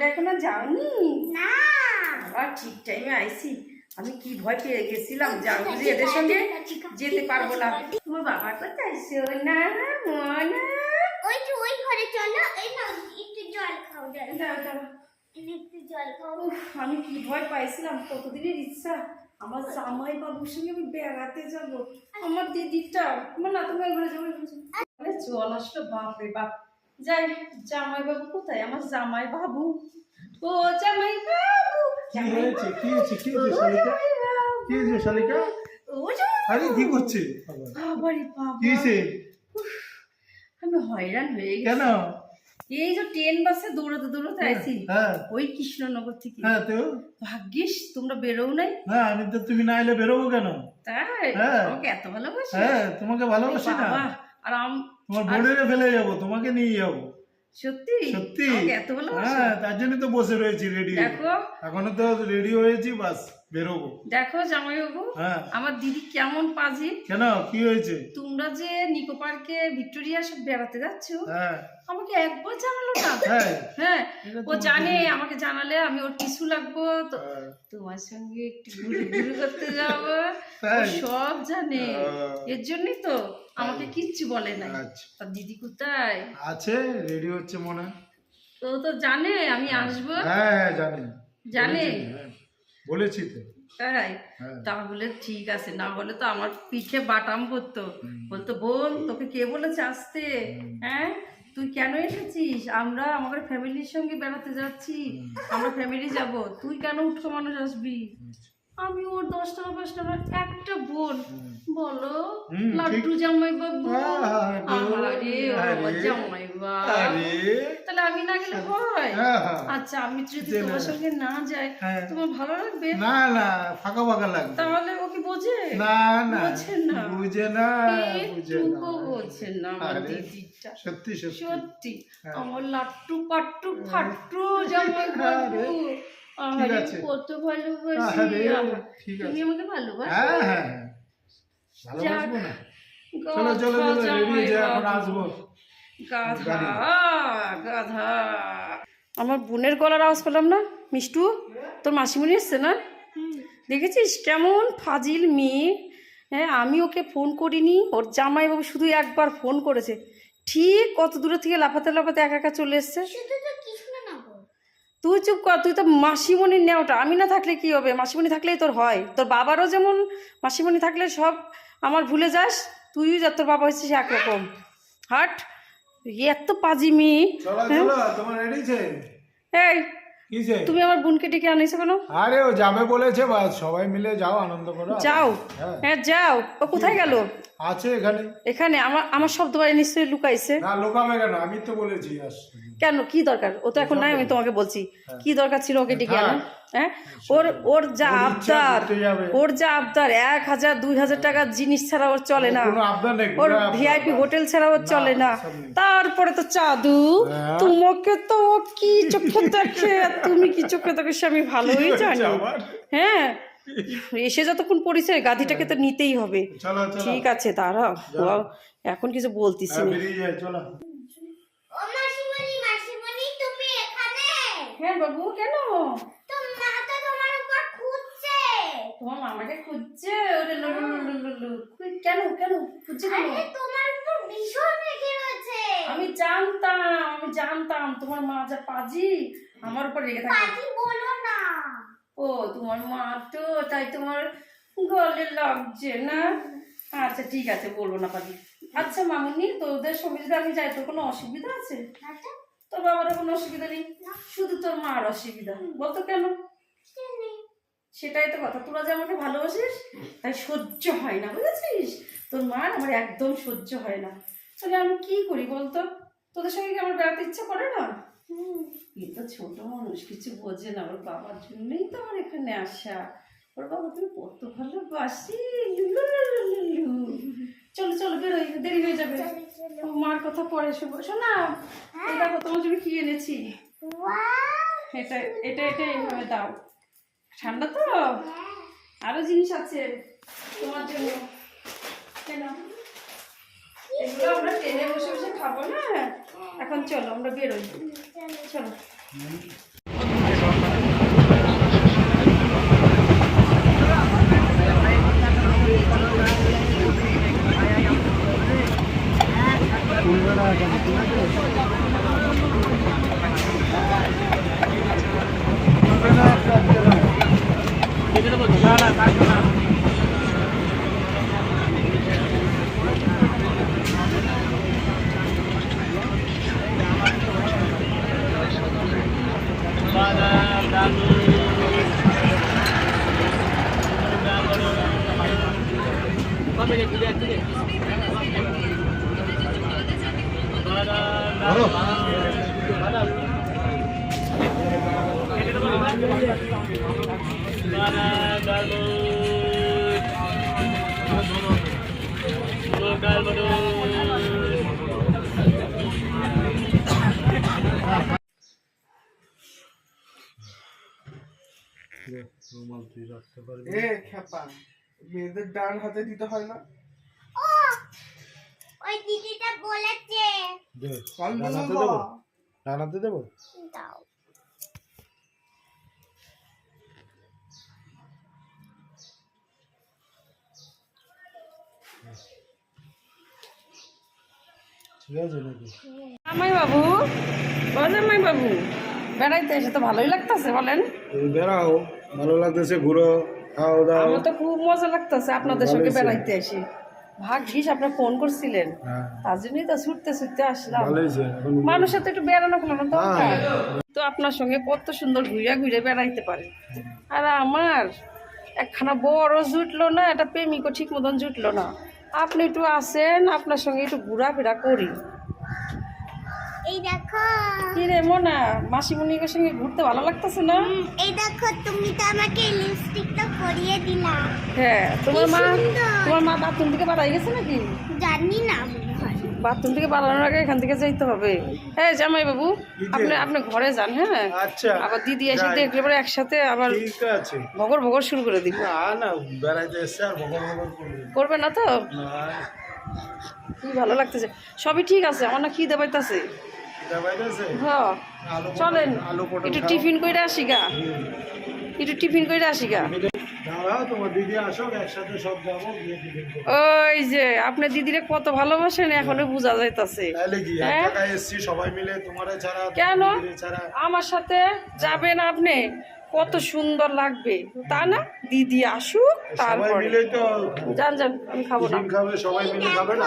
তোমরা এখনও যাওনি? না। ঠিক টাইমে আইসি। আমি কি ভয় পেয়ে গেছিলাম? যাও বুঝি এদের সঙ্গে যেতে পারব না। তোমার বাবা কোথায়? সোনা মনা। ওই তো ওই ঘরে চলো এই না একটু জল খাও দাও, দাও। একটু জল খাও। আমি কি ভয় পাইছিলাম? কতদিনের ইচ্ছা? আমার জামাই বাবুর সঙ্গে আমি বেড়াতে যাব। আমার দিদিটা আমার না তোমার ঘরে যাব আরে জল আসলো বাপ রে বাপ। যাই জামাই বাবু কোথায়? আমার জামাই বাবু ও জামাই বাবু কি হয়েছে? কি হয়েছে? কি হয়েছে শালিকা? কি হয়েছে শালিকা? আরে কি করছে? বাবারে বাবা। কি হয়েছে? আমি হয়রান হয়ে গেছি। কেন? এই যে ট্রেন বাসে দৌড়াতে দৌড়াতে আইছি হ্যাঁ। ওই কৃষ্ণনগর থেকে। হ্যাঁ তো? ভাগ্যিস তোমরা বেরোও নাই। হ্যাঁ আমি তো তুমি না এলে বেরোবো কেন? তাই? হ্যাঁ। আমাকে এত ভালোবাসি? হ্যাঁ তোমাকে ভালোবাসি না। আর আম- তোমার বোর্ডে ফেলে যাব তোমাকে নিয়ে যাব। সত্যি? সত্যি। হ্যাঁ তার জন্য তো বসে রয়েছি রেডি দেখো। এখনও তো রেডি হয়েছি বাস বেরোবো। দেখো জামাইবাবু হ্যাঁ। আমার দিদি কেমন পাজি? কেন? কি হয়েছে? তোমরা যে নিকো পার্কে ভিক্টোরিয়া সব বেড়াতে যাচ্ছো? হ্যাঁ। আমাকে একবার জানালো না? হ্যাঁ। হ্যাঁ। ও জানে আমাকে জানালে আমি ওর টিস্যু লাগবো হ্যাঁ, তোমার সঙ্গে একটু ঘুরে ঘুরে করতে যাব? সব জানে। এর জন্যই তো আমাকে কিচ্ছু বলে না আচ্ছা। তার দিদি কোথায়? আছে রেডি হচ্ছে মনে হয়। তো তো জানে আমি আসব? হ্যাঁ হ্যাঁ জানি। জানে? বলেছি, হ্যাঁ, তো। তাই? হ্যাঁ। তাহলে ঠিক আছে না হলে তো আমার পিঠে বাটাম করতো। বলতো বোন তোকে কে বলেছে আসতে? হ্যাঁ? তুই কেন এসেছিস? আমরা আমাদের ফ্যামিলির সঙ্গে বেড়াতে যাচ্ছি। আমরা ফ্যামিলি যাব। তুই কেন উঠো মানুষ আসবি? আমি ওর দশ টাকা পাঁচ টাকা একটা বোন। বলো লাড্ডু জামাই বাবু আরে। জামাই তাহলে আমি না গেলে হয়? হ্যাঁ হ্যাঁ। আচ্ছা আমি যদি তোমার না। সঙ্গে না যাই হ্যাঁ। তোমার ভালো লাগবে? না না ফাঁকা ফাঁকা লাগবে। তাহলে বোঝে? না না বোঝে না। বুঝে না বুঝে না। আমার দিদিটা। সত্যি সত্যি। সত্যি। হ্যাঁ। আমার লাট্টু পাট্টু ফাট্টু জামাই ঠিক কত ভালোবাসি তুমি আমাকে ভালোবাসো? হ্যাঁ হ্যাঁ হ্যাঁ। ভালোবাসবো না। চলো চলো চলো রেডি এখন আসব। গাধা গাধা। আমার বোনের গলার আওয়াজ পেলাম না মিষ্টু? তোর মাসিমণি এসছে না? দেখেছিস? কেমন ফাজিল মেয়ে। হ্যাঁ আমি ওকে ফোন করিনি। ওর জামাইবাবু শুধু একবার ফোন করেছে। ঠিক কত দূরে থেকে লাফাতে লাফাতে একা একা চলে এসছে। শুধু তো কিছু না না গো তুই চুপ কর তুই তো মাসিমণির নেওয়াটা আমি না থাকলে কি হবে? মাসিমণি থাকলেই তোর হয়। তোর বাবারও যেমন মাসিমণি থাকলে সব আমার ভুলে যাস তুইও যা তোর বাবা হচ্ছিস একরকম। হাট এত পাজি মেয়ে। চলো চলো তোমার রেডি ছে এই কিসে তুমি আমার বোনকে ডেকে আনিছো কেন? আরে ও যাবে বলেছে বাস। সবাই মিলে যাও আনন্দ করো। যাও। হ্যাঁ। হ্যাঁ যাও। ও কোথায় গেল? আছে এখানে? এখানে? আমার আমার শব্দ বাড়ি নিশ্চয়ই লুকাইছে। না লোকাবে কেন? আমি তো বলেছি কেন? কি দরকার? ও তো এখন নাই আমি তোমাকে বলছি। কি দরকার ছিল ওকে ডেকে আনা হ্যাঁ। ওর ওর যা আবদার ওর যা আবদার এক হাজার দুই হাজার টাকার জিনিস ছাড়া ওর চলে না। ওর। ভিআইপি হোটেল ছাড়া ওর চলে না। তারপরে তো চাদু হ্যাঁ। তোমাকে তো ও কি চোখে দেখে তুমি কি চোখে দেখে সে আমি ভালোই জানি? হ্যাঁ। এসে যতক্ষণ পরিচয় গাধিটাকে তো নিতেই হবে। চলো চলো। ঠিক আছে দাঁড়াও। ও এখন কিছু বলতিস হ্যাঁ, হ্যাঁ বাবু কেন? তো মা তো তোমার মামাকে খুঁজছে। ওরে লুলু লুলু লুলু কেন কেন? খুঁজছে কেন? তোমার উপর ভীষণ রেগে রয়েছে। আমি জানতাম আমি জানতাম তোমার মা যা পাজি আমার উপর রেগে থাকে পাজি বলো না। ও তোমার মা তো তাই তোমার গলে লাগছে না? আচ্ছা ঠিক আছে বলব না পাজি আচ্ছা মামুনি তোদের সঙ্গে যদি আমি যাই তোর কোনো অসুবিধা আছে? আচ্ছা। তোর বাবারও কোনো অসুবিধা নেই। শুধু তোর মার অসুবিধা। বলতো কেন। সেটাই তো কথা। তোরা যে আমাকে ভালোবাসিস তাই সহ্য হয় না বুঝেছিস? তোর মার আমার একদম সহ্য হয় না। তাহলে আমি কি করি বলতো? তোদের সঙ্গে কি আমার বেড়াতে ইচ্ছা করে না? এ তো ছোট মানুষ কিছু বোঝে না। ওর বাবার জন্যই তো আমার এখানে আসা। ওর বাবা তুমি কত ভালোবাসি। চলো চলো বেরোই দেরি হয়ে যাবে। ও মার কথা পরে শোনো শোনা দেখো তোমার জন্য কি এনেছি! এটা এটা এটা এইভাবে দাও। ঠান্ডা তো? হ্যাঁ। আরও জিনিস আছে তোমার জন্য। কেন? এগুলো আমরা ট্রেনে বসে বসে খাব না? এখন চলো আমরা বেরোই চলো। চলো ধরো। এ খেপা মেয়েদের ডান হাতে দিতে হয় না ডানাতে দেবো দেবো? ডানাতে দেবো? দাও। ঠিক আছে নাকি? জামাই বাবু ও জামাই বাবু বেড়াইতে এসে তো ভালোই লাগতেছে বলেন। বেড়াও ভালো লাগতেছে ঘুরো খাও দাও। আমার তো খুব মজা লাগতেছে আপনাদের সঙ্গে বেড়াইতে এসে। ভাগ্যিস আপনার ফোন করছিলেন। হ্যাঁ। তার জন্যই তো ছুটতে ছুটতে আসলাম। মানুষের তো একটু বেড়ানো খেলানো দরকার। হ্যাঁ। তো আপনার সঙ্গে কত সুন্দর ঘুরে ঘুরে বেড়াইতে পারে। আর আমার একখানা বড় জুটলো না একটা প্রেমিকও ঠিক মতন জুটলো না। আপনি একটু আসেন আপনার সঙ্গে একটু ঘোরাফেরা করি। এই দেখো। কি রে মোনা মাসিমণিকের সঙ্গে ঘুরতে ভালো লাগতেছে না? এই দেখো তুমি তো আমাকে লিপস্টিকটা পরিয়ে দিলা হ্যাঁ তোমার মা তোমার মা বাথরুম থেকে বাড়াই গেছে নাকি? জানি না বাথরুম থেকে বাড়ানোর আগে এখান থেকে যাইতে হবে। হ্যাঁ জামাই বাবু আপনি আপনি ঘরে যান হ্যাঁ? আচ্ছা আবার দিদি এসে দেখলে পরে একসাথে আবার ঠিক আছে। ভগর ভগর শুরু করে দিব। না না বেড়াইতে আর করবে করবে না তো? কি ভালো লাগতেছে। সবই ঠিক আছে আমার না খিদে পাইতাছে। হ্যাঁ চলেন একটু টিফিন করে আসি গা। একটু টিফিন করে আসি গা ওই যে আপনি দিদিরে কত ভালোবাসেন এখনও বোঝা যাইতাছে। হ্যাঁ? কেন? আমার সাথে যাবেন আপনি? কত সুন্দর লাগবে। তা না? দিদি আসুক তারপরে। যান যান আমি খাব না। খাবে সবাই মিলে খাবে না?